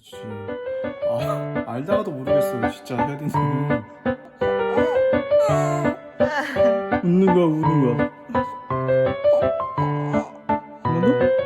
그렇지. 아, 알다가도 모르겠어, 진짜, 혜린이는. 웃는 거야, 우는 거야. 하나 미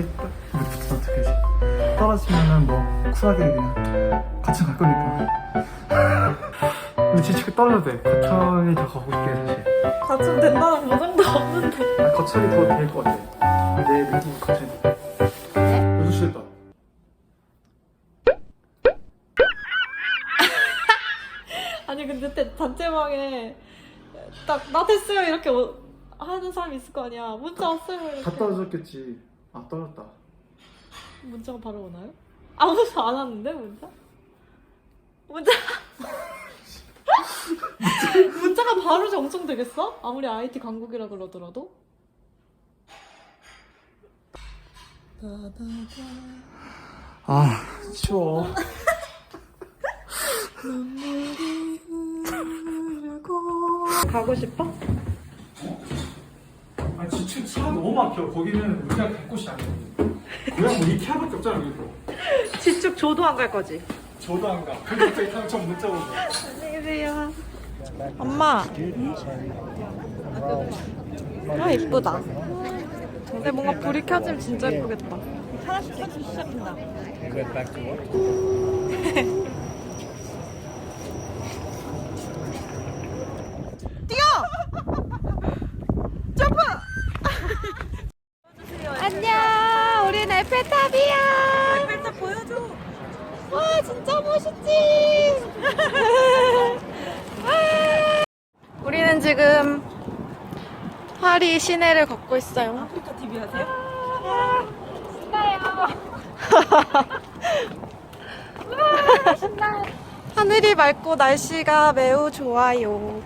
어떡하지? 무트부터 어떡하지? 떨어지면은 뭐 쿨하게 그냥 같이 갈 거니까 근데 진짜 떨어져도 돼 거천이 더 가고 싶게 해 사실 같으면 된다는 보장도 없는데. 아, 거천이 더 될 것 같아 내 느낌은 거천이 네? 6시 됐다 아니 근데 때 단체방에 딱 나 됐어요 이렇게 오- 하는 사람이 있을 거 아니야. 문자 왔어요 이렇게. 다 떨어졌겠지 아 떨어졌다 문자가 바로 오나요? 아무도 안 왔는데 문자? 문자 문자가 바로 정정되겠어? 아무리 IT 강국이라 그러더라도 아 추워 가고 싶어? 아 지금 차가 너무 막혀. 거기는 우리가 갈 곳이 아니야 그냥 뭐 이케아밖에 없잖아 여기도. 지축 조도 안 갈 거지? 저도 안가. 근데 갑자기 당첨 문자 오고. 안녕히 계세요. 엄마. 아 예쁘다. 근데 뭔가 불이 켜지면 진짜 예쁘겠다. 하나씩 켜주기 시작한다 안녕 우린 에펠탑이야 에펠탑 보여줘 와 진짜 멋있지 와. 우리는 지금 파리 시내를 걷고 있어요. 아프리카 TV 하세요? 신나요. 신나요. 하늘이 맑고 날씨가 매우 좋아요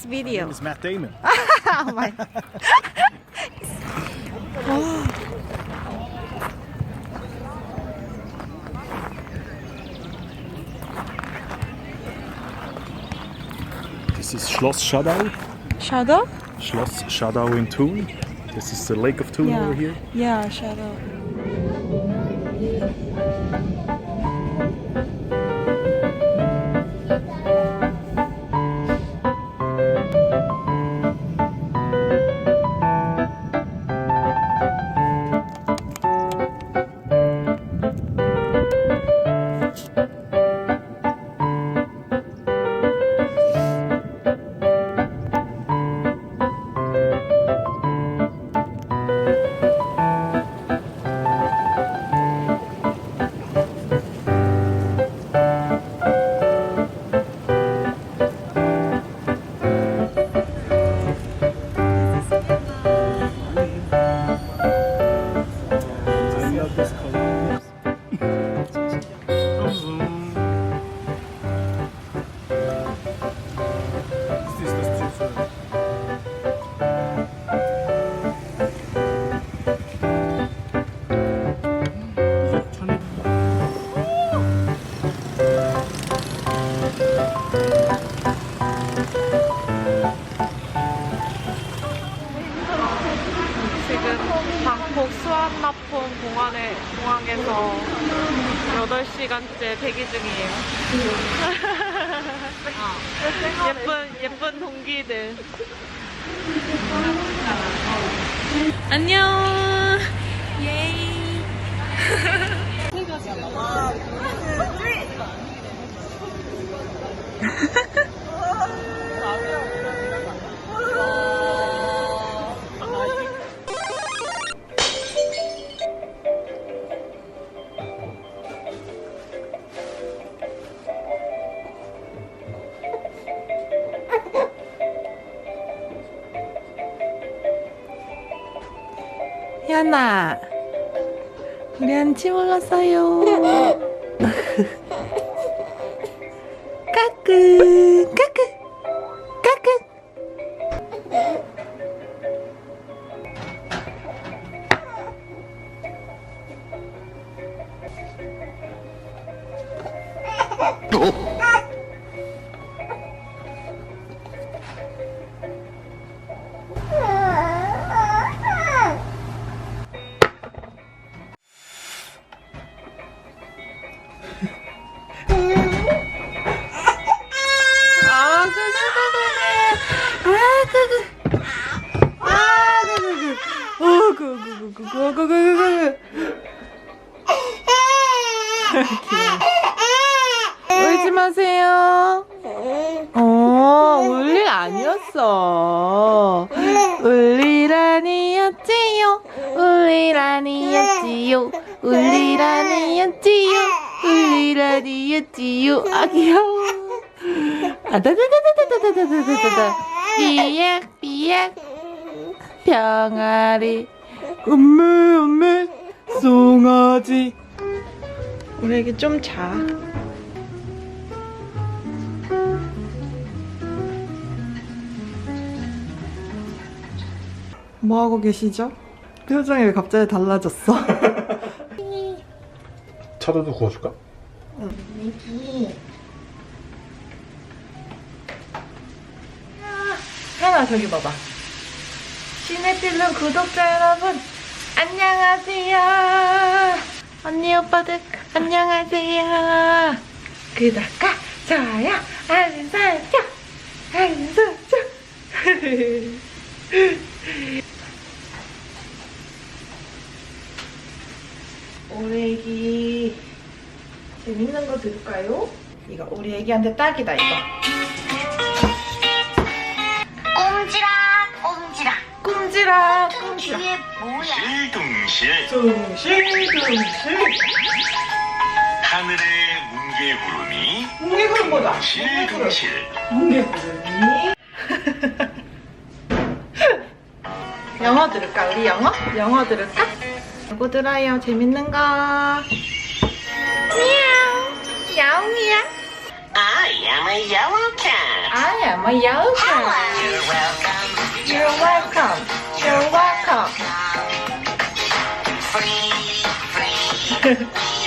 this video? It's Matt Damon. oh my. This is Schloss Schadau. Shadow? Schloss Schadau in Thun. This is the Lake of Thun Yeah. over here. Yeah, shadow. 지금 방콕 수완나폰 공항에, 공항에서 8시간째 대기 중이에요. 예쁜 예쁜 동기들. 안녕. 예이. 현아, 우리 한치 먹었어요. 까끄, 까끄, 까끄. 아, 아. 어. 울지 마세요. 어, 울일 아니었어. 울일 아니었지요. 울일 아니었지요. 울일 아니었지요. 울일 아니었지요. 아, 귀여워. 아다다다다다다다다다다. 삐약, 삐약. 병아리. 음메, 음메. 송아지. 우리 애기 좀 자. 뭐 하고 계시죠? 표정이 왜 갑자기 달라졌어? 차도도 구워줄까? 하나 저기 봐봐. 시네필름 구독자 여러분 안녕하세요. 언니 오빠들 안녕하세요. 구독과 좋아요 알림 설정 알림 설정. 우리 애기 재밌는 거 들을까요? 이거 우리 애기한테 딱이다 이거. 꼼지락. 꼼지락. 뒤에 뭐야? 둥실 둥실둥실. 하늘의 뭉게구름이 뭉게구름 보자 둥실둥실. 뭉게구름이. 영어 들을까? 우리 영어? 영어 들을까? 이거 들어요 재밌는 거. 미야옹. 야옹이야? I am a yellow cat I am a yellow cat You're welcome You're welcome. You're welcome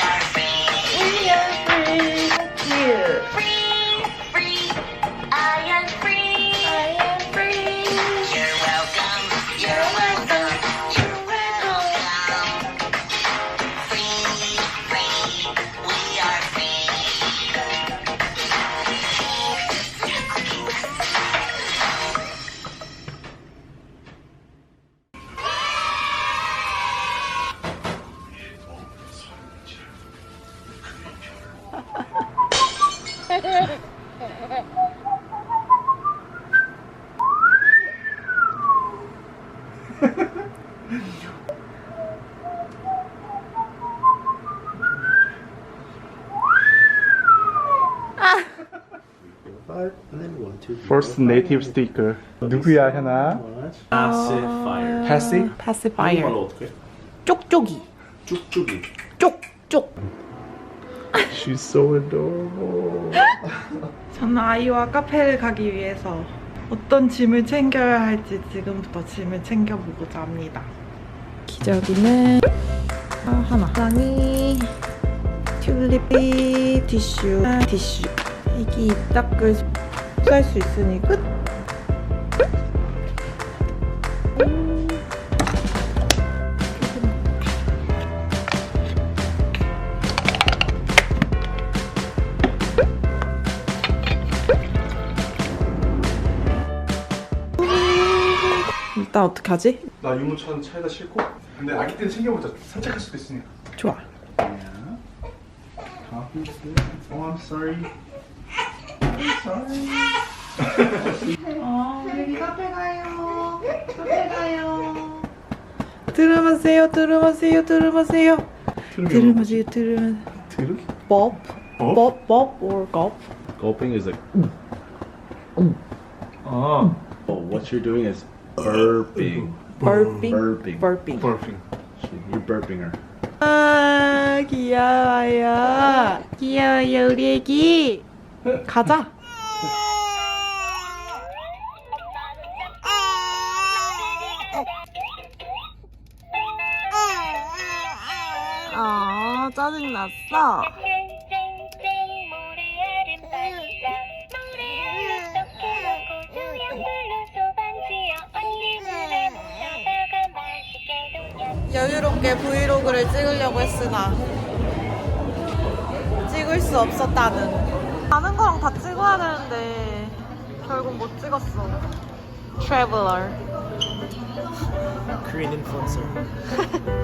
First native speaker. 누구야 현아? pacifier. Pacifier 한국말로 어떻게? 쪽쪽이 쭉쭉이. 쪽쪽 She's so adorable. 저는 아이와 카페를 가기 위해서 어떤 짐을 챙겨야 할지 지금부터 짐을 챙겨보고자 합니다. 기저귀는 아, 하나. 랑이 튤립이 티슈 티슈. 애기 입 닦을 흡수할 수 있으니 끝! 일단 어떻게 하지? 나 유모차는 차에다 싣고 근데 아기 때는 챙겨보자 산책할 수도 있으니까 좋아. Yeah. Oh, I'm sorry. 어, 우리 카페 가요. 카페 가요. 들으마세요, 들으마세요, 들으마세요. 들으마세요, 들으마. 들으? 법? 법? 법, 법, or gulp? Gulping is like, 아 oh, what you're doing is burping. Burping? Burping. Burping. 버핑 You're burping her. 아, 귀여워요. 귀여워요, 우리 애기. 가자. 아, 짜증났어. 여유롭게 브이로그를 찍으려고 했으나 찍을 수 없었다는 가는 거랑 다 찍어야 되는데 결국 못 찍었어 트래블러 Korean influencer.